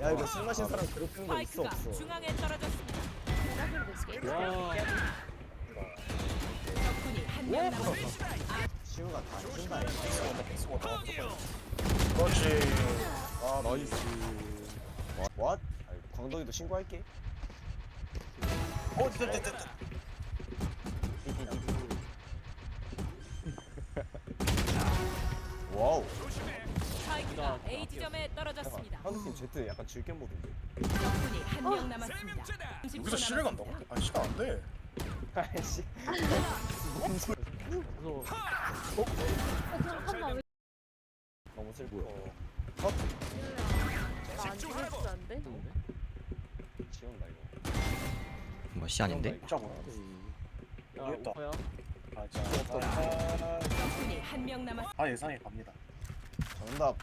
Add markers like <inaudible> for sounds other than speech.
야 이거 술 마신 사람 괴롭히는 거 있어 스파이크가 없어 중앙에 떨어졌습니다. 와. 적군이 한 명 남았습니다. 시우가 다 준다 이거 그렇지. 아 나이스 왓? 아니, 광덕이도 신고할게 어, 됐다, 됐다, 됐다. <laughs> 와우 스파이크가 A 지점에 떨어졌습니다. 한국팀 Z 약간 질겜 모드인데 적군이 한 명 남았습니다. 30초 여기서 실내 간다고? 남았습니다. 아, 시간 안 돼. 아이씨 무서워. 잠깐만 왜 너무 슬퍼 안 죽였어 안 돼? 지운다 이거 뭐 시안인데? 진짜 뭐야. 야, 이겼다. 오퍼야. 아, 자, 아, 적군이 한 명 남았습니다. 아, 예상이 갑니다. 정답